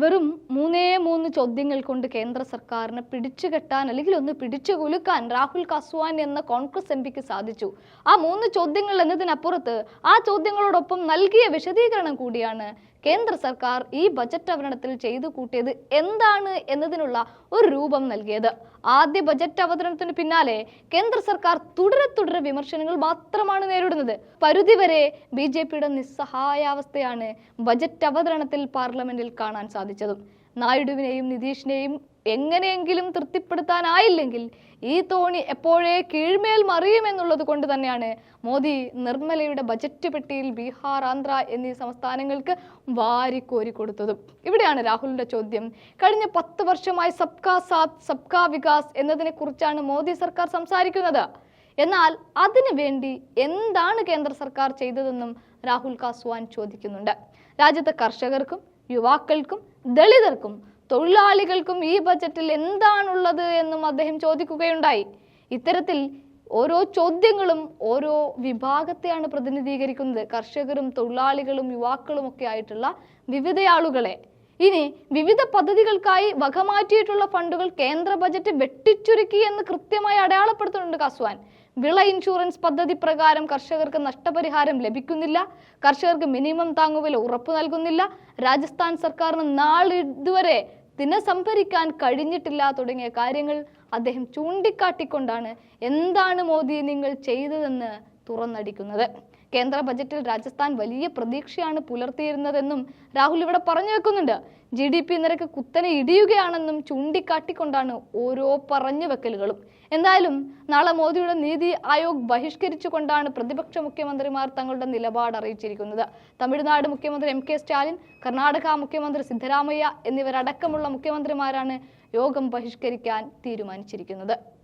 വെറും മൂന്നേ മൂന്ന് ചോദ്യങ്ങൾ കൊണ്ട് കേന്ദ്ര സർക്കാരിനെ പിടിച്ചുകെട്ടാൻ അല്ലെങ്കിൽ ഒന്ന് പിടിച്ചു കുലുക്കാൻ രാഹുൽ കസ്വാൻ എന്ന കോൺഗ്രസ് എം പിക്ക് സാധിച്ചു. ആ മൂന്ന് ചോദ്യങ്ങൾ എന്നതിനപ്പുറത്ത് ആ ചോദ്യങ്ങളോടൊപ്പം നൽകിയ വിശദീകരണം കൂടിയാണ് കേന്ദ്ര സർക്കാർ ഈ ബജറ്റ് അവതരണത്തിൽ ചെയ്തു കൂട്ടിയത് എന്താണ് എന്നതിനുള്ള ഒരു രൂപം നൽകിയത്. ആദ്യ ബജറ്റ് അവതരണത്തിന് പിന്നാലെ കേന്ദ്ര സർക്കാർ തുടരെ തുടരെ വിമർശനങ്ങൾ മാത്രമാണ് നേരിടുന്നത്. പരിധിവരെ ബി ജെ പിയുടെ നിസ്സഹായാവസ്ഥയാണ് ബജറ്റ് അവതരണത്തിൽ പാർലമെന്റിൽ കാണാൻ സാധിച്ചതും. നായിഡുവിനെയും നിതീഷിനെയും എങ്ങനെയെങ്കിലും തൃപ്തിപ്പെടുത്താനായില്ലെങ്കിൽ ഈ തോണി എപ്പോഴേ കീഴ്മേൽ മറിയുമെന്നുള്ളത് കൊണ്ട് തന്നെയാണ് മോദി നിർമ്മലയുടെ ബജറ്റ് പെട്ടിയിൽ ബീഹാർ ആന്ധ്ര എന്നീ സംസ്ഥാനങ്ങൾക്ക് വാരിക്കോരി കൊടുത്തതും. ഇവിടെയാണ് രാഹുലിന്റെ ചോദ്യം. കഴിഞ്ഞ പത്ത് വർഷമായി സബ്കാ സാത്ത് സബ്കാ വികാസ് എന്നതിനെക്കുറിച്ചാണ് മോദി സർക്കാർ സംസാരിക്കുന്നത്. എന്നാൽ അതിനു വേണ്ടി എന്താണ് കേന്ദ്ര സർക്കാർ ചെയ്തതെന്നും രാഹുൽ കാസ്വാൻ ചോദിക്കുന്നുണ്ട്. രാജ്യത്തെ കർഷകർക്കും യുവാക്കൾക്കും ദളിതർക്കും തൊഴിലാളികൾക്കും ഈ ബജറ്റിൽ എന്താണുള്ളത് എന്നും അദ്ദേഹം ചോദിക്കുകയുണ്ടായി. ഇത്തരത്തിൽ ഓരോ ചോദ്യങ്ങളും ഓരോ വിഭാഗത്തെയാണ് പ്രതിനിധീകരിക്കുന്നത്. കർഷകരും തൊഴിലാളികളും യുവാക്കളും ഒക്കെ ആയിട്ടുള്ള വിവിധ ആളുകളെ ഇനി വിവിധ പദ്ധതികൾക്കായി വകമാറ്റിയിട്ടുള്ള ഫണ്ടുകൾ കേന്ദ്ര ബജറ്റ് വെട്ടിച്ചുരുക്കി എന്ന് കൃത്യമായി അടയാളപ്പെടുത്തുന്നുണ്ട് കസ്വാൻ. വിള ഇൻഷുറൻസ് പദ്ധതി പ്രകാരം കർഷകർക്ക് നഷ്ടപരിഹാരം ലഭിക്കുന്നില്ല. കർഷകർക്ക് മിനിമം താങ്ങുവില ഉറപ്പു നൽകുന്നില്ല. രാജസ്ഥാൻ സർക്കാരിന് നാളിതുവരെ ദിനസംഭരിക്കാൻ കഴിഞ്ഞിട്ടില്ല തുടങ്ങിയ കാര്യങ്ങൾ അദ്ദേഹം ചൂണ്ടിക്കാട്ടിക്കൊണ്ടാണ് എന്താണ് മോദി നിങ്ങൾ ചെയ്തതെന്ന് തുറന്നടിക്കുന്നത്. കേന്ദ്ര ബജറ്റിൽ രാജസ്ഥാൻ വലിയ പ്രതീക്ഷയാണ് പുലർത്തിയിരുന്നതെന്നും രാഹുൽ ഇവിടെ പറഞ്ഞു വെക്കുന്നുണ്ട്. ജി ഡി പി നിരക്ക് കുത്തനെ ഇടിയുകയാണെന്നും ചൂണ്ടിക്കാട്ടിക്കൊണ്ടാണ് ഓരോ പറഞ്ഞു വെക്കലുകളും. എന്തായാലും നാളെ മോദിയുടെ നീതി ആയോഗ് ബഹിഷ്കരിച്ചുകൊണ്ടാണ് പ്രതിപക്ഷ മുഖ്യമന്ത്രിമാർ തങ്ങളുടെ നിലപാട് അറിയിച്ചിരിക്കുന്നത്. തമിഴ്നാട് മുഖ്യമന്ത്രി എം കെ സ്റ്റാലിൻ കർണാടക മുഖ്യമന്ത്രി സിദ്ധരാമയ്യ എന്നിവരടക്കമുള്ള മുഖ്യമന്ത്രിമാരാണ് യോഗം ബഹിഷ്കരിക്കാൻ തീരുമാനിച്ചിരിക്കുന്നത്.